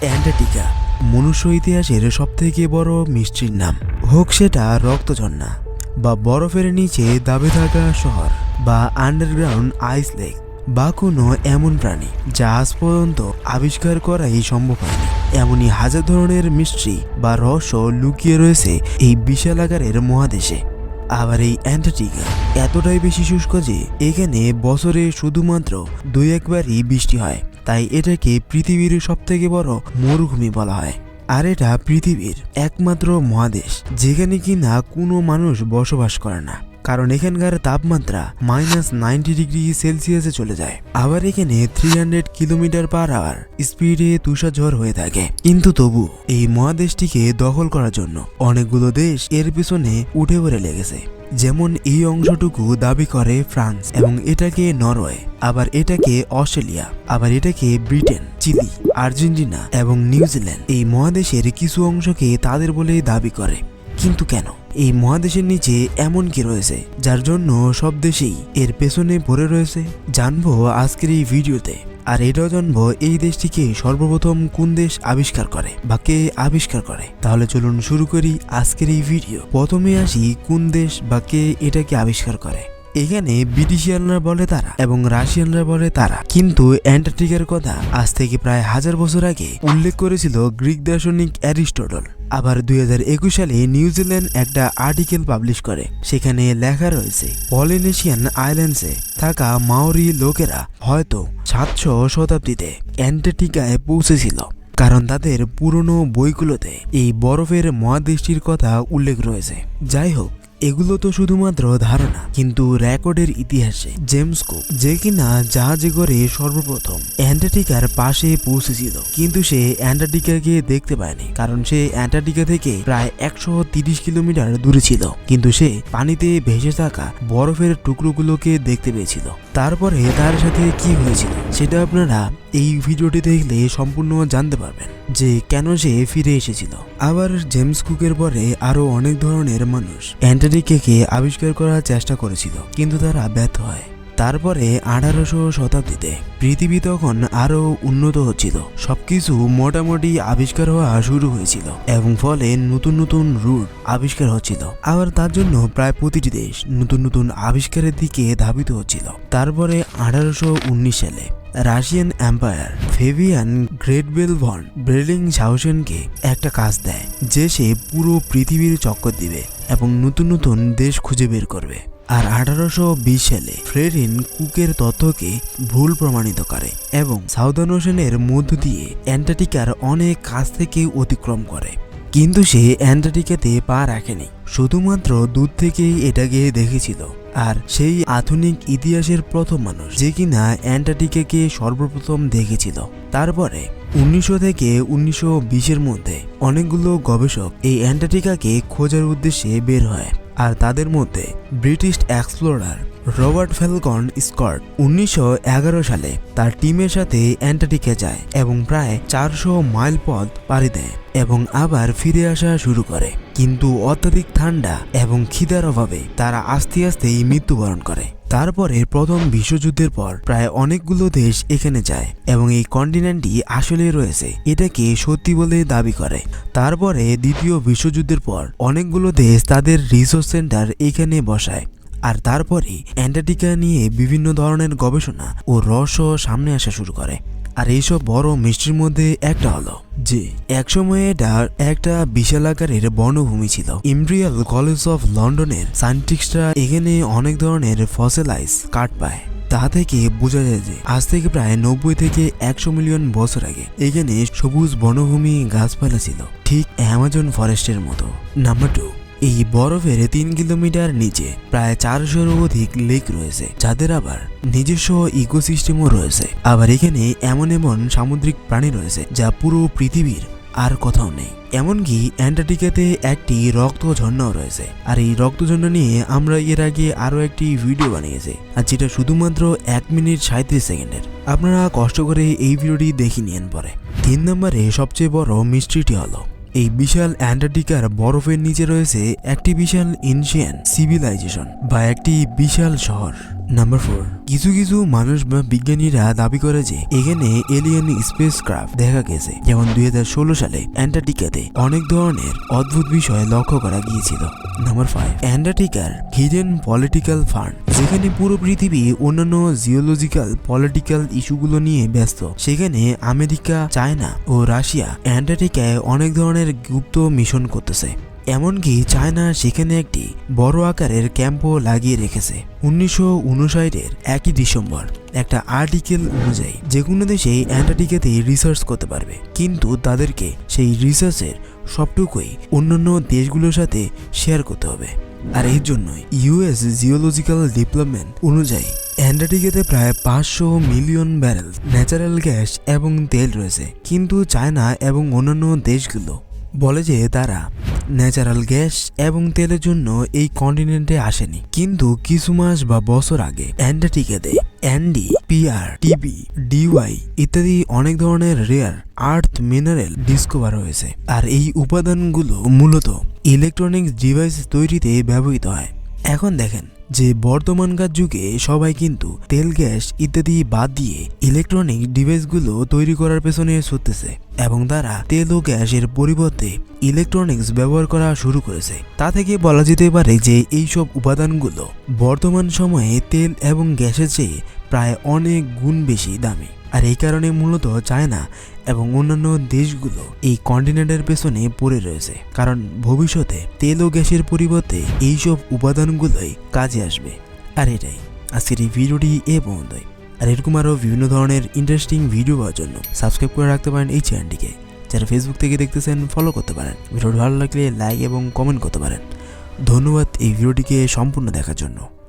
Antarctica, মনুষ্য ইতিহাসের সবথেকে বড় মিষ্টির নাম। হোক সেটা রক্তঝর্ণা বা বরফের নিচে দাবে থাকা শহর বা আন্ডারগ্রাউন্ড আইস লেক বা কোনো এমন প্রাণী যা আজ পর্যন্ত আবিষ্কার করাই সম্ভব হয়নি। এমনই হাজার ধরনের মিষ্টি বা রহস্য লুকিয়ে রয়েছে এই বিশাল আকারের মহাদেশে। আবার এই অ্যান্টার্কটিকা এতটাই বেশি শুষ্ক যে এখানে বছরে শুধুমাত্র দুই একবারই বৃষ্টি হয়। তাই এটাকে পৃথিবীর সবথেকে বড় মরুভূমি বলা হয়। আর এটা পৃথিবীর একমাত্র মহাদেশ, যেখানে কিনা কোনো মানুষ বসবাস করে না। কারণ এখানকার তাপমাত্রা মাইনাস নাইনটি ডিগ্রি সেলসিয়াসে চলে যায়। আবার এখানে three hundred kilometre per hour স্পিডে তুষারঝড় হয়ে থাকে। কিন্তু তবু এই মহাদেশটিকে দখল করার জন্য অনেকগুলো দেশ এর পিছনে উঠে পড়ে লেগেছে। যেমন এই অংশটুকু দাবি করে ফ্রান্স এবং এটাকে নরওয়ে, আবার এটাকে অস্ট্রেলিয়া, আবার এটাকে ব্রিটেন, চিলি, আর্জেন্টিনা এবং নিউজিল্যান্ড এই মহাদেশের কিছু অংশকে তাদের বলে দাবি করে। কিন্তু কেন? এই মহাদেশের নিচে এমন কি রয়েছে, যার জন্য সব দেশেই এর পেছনে পড়ে রয়েছে? জানব আজকের এই ভিডিওতে। আর এটাও জানব এই দেশটিকে সর্বপ্রথম কোন দেশ আবিষ্কার করে বা কে আবিষ্কার করে? তাহলে চলুন শুরু করি আজকের এই ভিডিও। প্রথমে আসি কোন দেশ বা কে এটাকে আবিষ্কার করে। এখানে ব্রিটিশিয়ানরা বলে তারা এবং রাশিয়ানরা বলে তারা। কিন্তু অ্যান্টার্কটিকার কথা আজ থেকে প্রায় হাজার বছর আগে উল্লেখ করেছিল গ্রিক দার্শনিক অ্যারিস্টটল। আবার দুই হাজার একুশ সালে নিউজিল্যান্ড একটা আর্টিকেল পাবলিশ করে। সেখানে লেখা রয়েছে, পলিনেশিয়ান আইল্যান্ডসে থাকা মাওরি লোকেরা হয়তো সাতশো শতাব্দীতে অ্যান্টার্কটিকায় পৌঁছেছিল। কারণ তাদের পুরনো বইগুলোতে এই বরফের মহাদেশটির কথা উল্লেখ রয়েছে। যাই হোক এগুলো তো শুধুমাত্র ধারণা, কিন্তু রেকর্ডের ইতিহাসে জেমস কুক, যে কিনা জাহাজে করে সর্বপ্রথম অ্যান্টার্কটিকার পাশে পৌঁছেছিল, কিন্তু সে অ্যান্টার্কটিকাকে দেখতে পায়নি, কারণ সে অ্যান্টার্কটিকা থেকে প্রায় একশো তিরিশ কিলোমিটার দূরে ছিল, কিন্তু সে পানিতে ভেসে থাকা বরফের টুকরোগুলোকে দেখতে পেয়েছিল। তারপরে তার সাথে কি হয়েছিল, সেটা আপনারা এই ভিডিওটি দেখলে সম্পূর্ণ জানতে পারবেন, যে কেন সে ফিরে এসেছিল। আবার জেমস কুকের পরে আরও অনেক ধরনের মানুষ অ্যান্টার্কটিকাকে আবিষ্কার করার চেষ্টা করেছিল কিন্তু তারা ব্যর্থ হয়। তারপরে আঠারোশো শতাব্দীতে পৃথিবী তখন আরও উন্নত হচ্ছিল। সবকিছু মোটামুটি আবিষ্কার হওয়া শুরু হয়েছিল এবং ফলে নতুন নতুন রুট আবিষ্কার হচ্ছিল। আবার তার জন্য প্রায় প্রতিটি দেশ নতুন নতুন আবিষ্কারের দিকে ধাবিত হচ্ছিল। তারপরে আঠারোশো উনিশ সালে রাশিয়ান এম্পায়ার ফেভিয়ান গ্রেট বেল ভন ব্রেলিং শাওসেনকে একটা কাজ দেয়, যে সে পুরো পৃথিবীর চক্কর দিবে এবং নতুন নতুন দেশ খুঁজে বের করবে। আর আঠারোশো বিশ সালে ফ্রেরিন কুকের তথ্যকে ভুল প্রমাণিত করে এবং সাউদার্ন ওশেনের মধ্য দিয়ে অ্যান্টার্কটিকার অনেক কাছ থেকে অতিক্রম করে। কিন্তু সে অ্যান্টার্কটিকাতে পা রাখেনি, শুধুমাত্র দূর থেকেই এটাকে দেখেছিল। আর সেই আধুনিক ইতিহাসের প্রথম মানুষ যে কিনা অ্যান্টার্কটিকাকে সর্বপ্রথম দেখেছিল। তারপরে উনিশশো থেকে উনিশশো বিশের মধ্যে অনেকগুলো গবেষক এই অ্যান্টার্কটিকাকে খোঁজার উদ্দেশ্যে বের হয়। আর তাদের মধ্যে British explorer Robert Falcon Scott উনিশশো এগারো সালে তার টিমের সাথে অ্যান্টার্কটিকা যায় এবং প্রায় চারশো মাইল পথ পাড়ি দেয় এবং আবার ফিরে আসা শুরু করে। কিন্তু অত্যাধিক ঠান্ডা এবং খিদার অভাবে তারা আস্তে আস্তেই মৃত্যুবরণ করে। তারপরে প্রথম বিশ্বযুদ্ধের পর প্রায় অনেকগুলো দেশ এখানে যায় এবং এই কন্টিনেন্টটি আসলে রয়েছে। এটাকে সত্যি বলে দাবি করে। তারপরে দ্বিতীয় বিশ্বযুদ্ধের পর অনেকগুলো দেশ তাদের রিসোর্স সেন্টার এখানে বসায়। আর তারপরে অ্যান্টার্কটিকা নিয়ে বিভিন্ন ধরনের গবেষণা ও রহস্য সামনে আসা শুরু করে। আর এইসব বড় মিষ্টির মধ্যে একটা হলো যে, একসময় এটা একটা বিশাল আকারের বনভূমি ছিল। ইম্প্রিয়াল কলেজ অফ লন্ডনের সায়েন্টিস্টরা এখানে অনেক ধরনের ফসেলাইজ কাঠ পায়। তা থেকে বোঝা যায় যে, আজ থেকে প্রায় নব্বই থেকে একশো মিলিয়ন বছর আগে এখানে সবুজ বনভূমি গাছপালা ছিল, ঠিক অ্যামাজন ফরেস্টের মতো। নাম্বার টু এই বরফের তিন কিলোমিটার নিচে প্রায় চারশোরও অধিক লেক রয়েছে, যাদের আবার নিজস্ব ইকোসিস্টেমও রয়েছে। আবার এখানে এমন এমন সামুদ্রিক প্রাণী রয়েছে যা পুরো পৃথিবীর আর কোথাও নেই। এমনকি অ্যান্টার্কটিকাতে একটি রক্ত ঝর্ণাও রয়েছে। আর এই রক্ত ঝর্ণা নিয়ে আমরা এর আগে আরও একটি ভিডিও বানিয়েছি, আর যেটা শুধুমাত্র এক মিনিট সাঁত্রিশ সেকেন্ডের। আপনারা কষ্ট করে এই ভিডিওটি দেখে নিয়েন পরে। তিন নম্বরে সবচেয়ে বড় মিস্ট্রিটি হলো এই বিশাল অ্যান্টার্কটিকার বরফের নিচে রয়েছে একটি বিশাল এনশিয়ান সিভিলাইজেশন বা একটি বিশাল শহর। নাম্বার ফোর কিছু কিছু মানুষ বা বিজ্ঞানীরা দাবি করে যে এখানে এলিয়েন স্পেস ক্রাফট দেখা গেছে, যেমন দুই হাজার ষোলো সালে অ্যান্টার্কটিকাতে অনেক ধরনের অদ্ভুত বিষয় লক্ষ্য করা গিয়েছিল। নাম্বার ফাইভ অ্যান্টার্কটিকার হিডেন পলিটিক্যাল ফান্ড যেখানে পুরো পৃথিবী অন্যান্য জিওলজিক্যাল পলিটিক্যাল ইস্যুগুলো নিয়ে ব্যস্ত। সেখানে আমেরিকা, চায়না ও রাশিয়া অ্যান্টার্কটিকায় অনেক ধরনের গুপ্ত মিশন করতেছে। এমনকি চায়না সেখানে একটি বড় আকারের ক্যাম্পও লাগিয়ে রেখেছে। উনিশশো উনষাটের একই ডিসেম্বর, একটা আর্টিকেল অনুযায়ী যে কোনো দেশে অ্যান্টার্কটিকাতে রিসার্চ করতে পারবে। কিন্তু তাদেরকে সেই রিসার্চের সবটুকুই অন্যান্য দেশগুলোর সাথে শেয়ার করতে হবে। আর এর জন্যই ইউএস জিওলজিক্যাল ডেভেলপমেন্ট অনুযায়ী অ্যান্টার্কটিকাতে প্রায় পাঁচশো মিলিয়ন ব্যারেল, ন্যাচারাল গ্যাস এবং তেল রয়েছে। কিন্তু চায়না এবং অন্যান্য দেশগুলো বলে যে তারা ন্যাচারাল গ্যাস এবং তেলের জন্য এই কন্টিনেন্টে আসেনি। কিন্তু কিছু মাস বা বছর আগে অ্যান্টার্কটিকাতে অ্যান্ডি পিআর টিবি ডিওয়াই ইত্যাদি অনেক ধরনের রেয়ার আর্থ মিনারেল ডিসকভার হয়েছে। আর এই উপাদানগুলো মূলত ইলেকট্রনিক্স ডিভাইস তৈরিতে ব্যবহৃত হয়। এখন দেখেন যে বর্তমানকার যুগে সবাই কিন্তু তেল, গ্যাস ইত্যাদি বাদ দিয়ে ইলেকট্রনিক ডিভাইসগুলো তৈরি করার পেছনে ছুটতেছে এবং তারা তেল ও গ্যাসের পরিবর্তে ইলেকট্রনিক্স ব্যবহার করা শুরু করেছে। তা থেকে বলা যেতে পারে যে এইসব উপাদানগুলো বর্তমান সময়ে তেল এবং গ্যাসের চেয়ে প্রায় অনেক গুণ বেশি দামি। আর এই কারণে মূলত চায়না এবং অন্যান্য দেশগুলো এই কন্টিনেন্টের পেছনে পড়ে রয়েছে। কারণ ভবিষ্যতে তেল ও গ্যাসের পরিবর্তে এইসব উপাদানগুলোই কাজে আসবে। আর এটাই। আজকের এই ভিডিওটি এ পর্যন্তই। আর এরকম আরও বিভিন্ন ধরনের ইন্টারেস্টিং ভিডিও পাওয়ার জন্য সাবস্ক্রাইব করে রাখতে পারেন এই চ্যানেলটিকে যারা ফেসবুক থেকে দেখতেছেন ফলো করতে পারেন। ভিডিওটি ভালো লাগলে লাইক এবং কমেন্ট করতে পারেন। ধন্যবাদ এই ভিডিওটিকে সম্পূর্ণ দেখার জন্য।